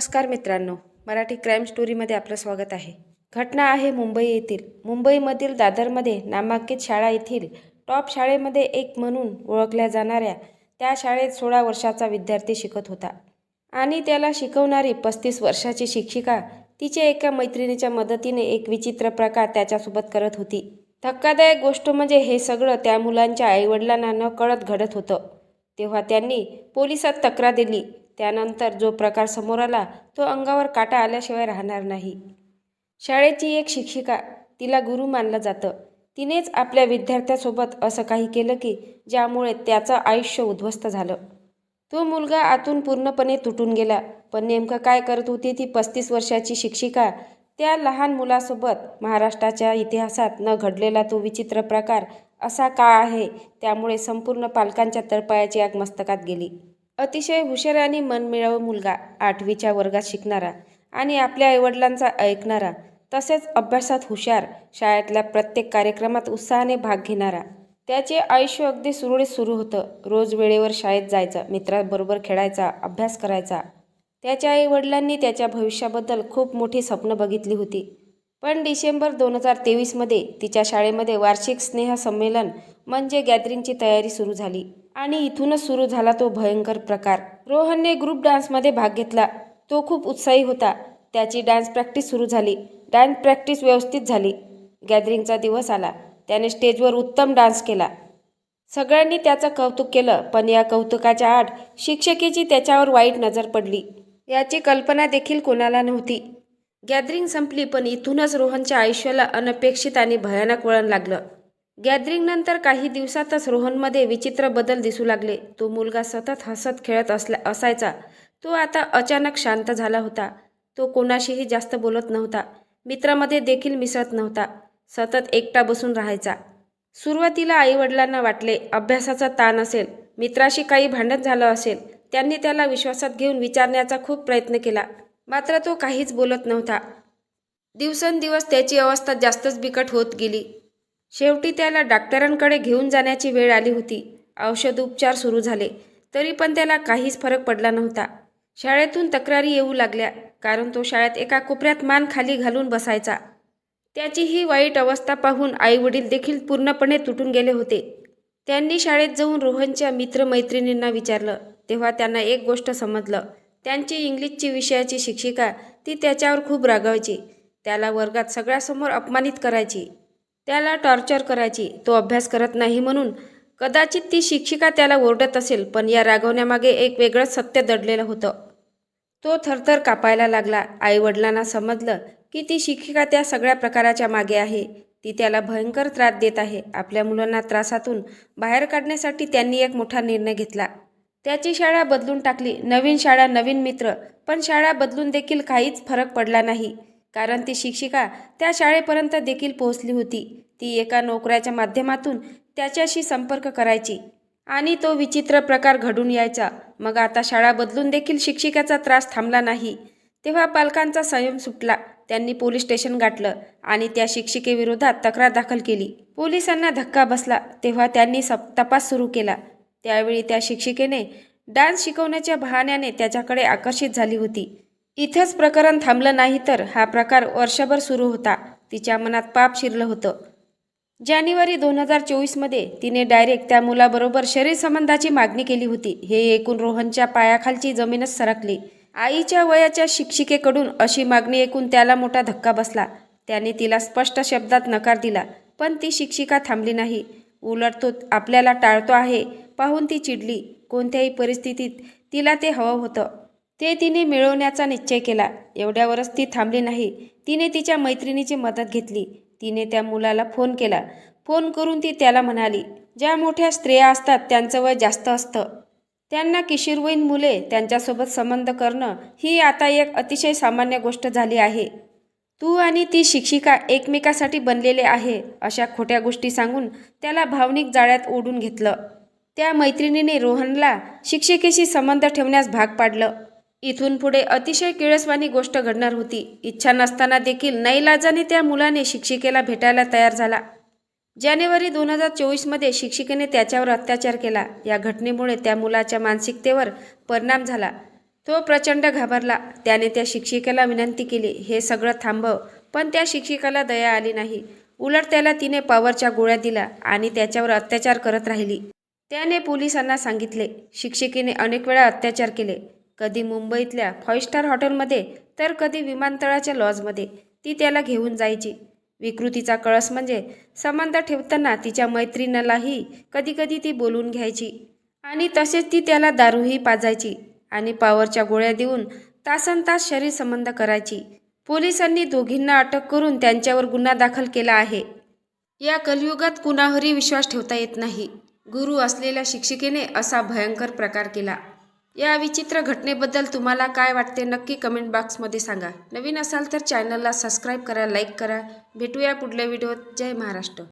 नमस्कार मित्रांनो मराठी क्राईम स्टोरीमध्ये आपलं स्वागत आहे. घटना आहे मुंबई येथील. मुंबईमधील दादरमध्ये नामांकित शाळा येथील टॉप शाळेमध्ये एक म्हणून ओळखल्या जाणाऱ्या त्या शाळेत सोळा वर्षाचा विद्यार्थी शिकत होता. आणि त्याला शिकवणारी पस्तीस वर्षाची शिक्षिका तिच्या एका मैत्रिणीच्या मदतीने एक विचित्र प्रकार त्याच्यासोबत करत होती. धक्कादायक गोष्ट म्हणजे हे सगळं त्या मुलांच्या आईवडिलांना न कळत घडत होतं. तेव्हा त्यांनी पोलिसात तक्रार दिली. त्यानंतर जो प्रकार समोर आला तो अंगावर काटा आल्याशिवाय राहणार नाही. शाळेची एक शिक्षिका तिला गुरु मानलं जातं. तिनेच आपल्या विद्यार्थ्यासोबत असं काही केलं की ज्यामुळे त्याचं आयुष्य उद्ध्वस्त झालं. तो मुलगा आतून पूर्णपणे तुटून गेला पण नेमकं काय करत होती ती पस्तीस वर्षाची शिक्षिका? त्या लहान मुलासोबत महाराष्ट्राच्या इतिहासात न घडलेला तो विचित्र प्रकार असा का आहे त्यामुळे संपूर्ण पालकांच्या तळपायाची आग मस्तकात गेली. अतिशय हुशार आणि मनमिळाव मुलगा आठवीच्या वर्गात शिकणारा आणि आपल्या आईवडिलांचा ऐकणारा तसेच अभ्यासात हुशार शाळेतल्या प्रत्येक कार्यक्रमात उत्साहाने भाग घेणारा. त्याचे आयुष्य अगदी सुरळीत सुरू होतं. रोज वेळेवर शाळेत जायचं मित्रांबरोबर खेळायचा अभ्यास करायचा. त्याच्या आईवडिलांनी त्याच्या भविष्याबद्दल खूप मोठी स्वप्न बघितली होती. पण डिसेंबर दोन हजार तेवीसमध्ये तिच्या शाळेमध्ये वार्षिक स्नेहसंमेलन म्हणजे गॅदरिंगची तयारी सुरू झाली. आणि इथूनच सुरू झाला तो भयंकर प्रकार. रोहनने ग्रुप डान्समध्ये भाग घेतला. तो खूप उत्साही होता. त्याची डान्स प्रॅक्टिस सुरू झाली. डान्स प्रॅक्टिस व्यवस्थित झाली. गॅदरिंगचा दिवस आला. त्याने स्टेजवर उत्तम डान्स केला. सगळ्यांनी त्याचं कौतुक केलं पण या कौतुकाच्या आड शिक्षिकेची त्याच्यावर वाईट नजर पडली. याची कल्पना देखील कोणाला नव्हती. गॅदरिंग संपली पण इथूनच रोहनच्या आयुष्याला अनपेक्षित आणि भयानक वळण लागलं. गॅदरिंगनंतर काही दिवसातच रोहनमध्ये विचित्र बदल दिसू लागले. तो मुलगा सतत हसत खेळत असला असायचा. तो आता अचानक शांत झाला होता. तो कोणाशीही जास्त बोलत नव्हता. मित्रामध्ये देखील मिसळत नव्हता. सतत एकटा बसून राहायचा. सुरुवातीला आईवडिलांना वाटले अभ्यासाचा ताण असेल मित्राशी काही भांडण झालं असेल त्यांनी त्याला विश्वासात घेऊन विचारण्याचा खूप प्रयत्न केला. मात्र तो काहीच बोलत नव्हता. दिवसेंदिवस त्याची अवस्था जास्तच बिकट होत गेली. शेवटी त्याला डॉक्टरांकडे घेऊन जाण्याची वेळ आली होती. औषध उपचार सुरू झाले. तरी पण त्याला काहीच फरक पडला नव्हता. शाळेतून तक्रारी येऊ लागल्या कारण तो शाळेत एका कोपऱ्यात मान खाली घालून बसायचा. त्याची ही वाईट अवस्था पाहून आईवडील देखील पूर्णपणे तुटून गेले होते. त्यांनी शाळेत जाऊन रोहनच्या मित्रमैत्रिणींना विचारलं. तेव्हा त्यांना एक गोष्ट समजलं. त्यांची इंग्लिशची विषयाची शिक्षिका ती त्याच्यावर खूप रागावायची त्याला वर्गात सगळ्यासमोर अपमानित करायची. त्याला टॉर्चर करायची. तो अभ्यास करत नाही म्हणून कदाचित ती शिक्षिका त्याला ओरडत असेल पण या रागवण्यामागे एक वेगळंच सत्य दडलेलं होतं. तो थरथर कापायला लागला. आईवडिलांना समजलं की ती शिक्षिका त्या सगळ्या प्रकाराच्या मागे आहे. ती त्याला भयंकर त्रास देत आहे. आपल्या मुलांना त्रासातून बाहेर काढण्यासाठी त्यांनी एक मोठा निर्णय घेतला. त्याची शाळा बदलून टाकली. नवीन शाळा नवीन मित्र पण शाळा बदलून देखील काहीच फरक पडला नाही. कारण ती शिक्षिका त्या शाळेपर्यंत देखील पोहोचली होती. ती एका नोकऱ्याच्या माध्यमातून त्याच्याशी संपर्क करायची आणि तो विचित्र प्रकार घडून यायचा. मग आता शाळा बदलून देखील शिक्षिकेचा त्रास थांबला नाही. तेव्हा पालकांचा संयम सुटला. त्यांनी पोलीस स्टेशन गाठलं आणि त्या शिक्षिकेविरोधात तक्रार दाखल केली. पोलिसांना धक्का बसला. तेव्हा त्यांनी सप तपास सुरू केला. त्यावेळी त्या शिक्षिकेने डान्स शिकवण्याच्या बहाण्याने त्याच्याकडे आकर्षित झाली होती. इथंच प्रकरण थांबलं नाही तर हा प्रकार वर्षभर सुरू होता. तिच्या मनात पाप शिरलं होतं. जानेवारी दोन हजार चोवीसमध्ये तिने डायरेक्ट त्या मुलाबरोबर शरीर संबंधाची मागणी केली होती. हे ऐकून रोहनच्या पायाखालची जमीनच सरकली. आईच्या वयाच्या शिक्षिकेकडून अशी मागणी ऐकून त्याला मोठा धक्का बसला. त्याने तिला स्पष्ट शब्दात नकार दिला पण ती शिक्षिका थांबली नाही. उलट तो आपल्याला टाळतो आहे पाहून ती चिडली. कोणत्याही परिस्थितीत तिला ते हवं होतं. ते तिने मिळवण्याचा निश्चय केला. एवढ्यावरच ती थांबली नाही. तिने तिच्या मैत्रिणीची मदत घेतली. तिने त्या मुलाला फोन केला. फोन करून ती त्याला म्हणाली ज्या मोठ्या स्त्रिया असतात त्यांचं वय जास्त असतं. त्यांना किशोरवयीन मुले त्यांच्यासोबत संबंध करणं ही आता एक अतिशय सामान्य गोष्ट झाली आहे. तू आणि ती शिक्षिका एकमेकासाठी बनलेले आहे अशा खोट्या गोष्टी सांगून त्याला भावनिक जाळ्यात ओढून घेतलं. त्या मैत्रिणीने रोहनला शिक्षिकेशी संबंध ठेवण्यास भाग पाडलं. इथून पुढे अतिशय किळसवाणी गोष्ट घडणार होती. इच्छा नसताना देखील नैलाजाने त्या मुलाने शिक्षिकेला भेटायला तयार झाला. जानेवारी दोन हजार चोवीसमध्ये शिक्षिकेने त्याच्यावर अत्याचार केला. या घटनेमुळे त्या मुलाच्या मानसिकतेवर परिणाम झाला. तो प्रचंड घाबरला. त्याने त्या शिक्षिकेला विनंती केली हे सगळं थांबव पण त्या शिक्षिकेला दया आली नाही. उलट त्याला तिने पॉवरच्या गोळ्या दिल्या आणि त्याच्यावर अत्याचार करत राहिली. त्याने पोलिसांना सांगितले शिक्षिकेने अनेक वेळा अत्याचार केले. कधी मुंबईतल्या फाईव्ह स्टार हॉटेलमध्ये तर कधी विमानतळाच्या लॉजमध्ये. ती त्याला घेऊन जायची. विकृतीचा कळस म्हणजे संबंध ठेवताना तिच्या मैत्रिणीलाही कधीकधी ती बोलून घ्यायची. आणि तसेच ती त्याला दारूही पाजायची आणि पावरच्या गोळ्या देऊन तासन तास शरीर संबंध करायची. पोलिसांनी दोघींना अटक करून त्यांच्यावर गुन्हा दाखल केला आहे. या कलियुगात कुणावरही विश्वास ठेवता येत नाही. गुरु असलेल्या शिक्षिकेने असा भयंकर प्रकार केला. या विचित्र घटनेबद्दल तुम्हाला काय वाटते नक्की कमेंट बॉक्समध्ये सांगा. नवीन असाल तर चॅनलला सबस्क्राईब करा लाईक करा. भेटूया पुढल्या व्हिडिओत जय महाराष्ट्र.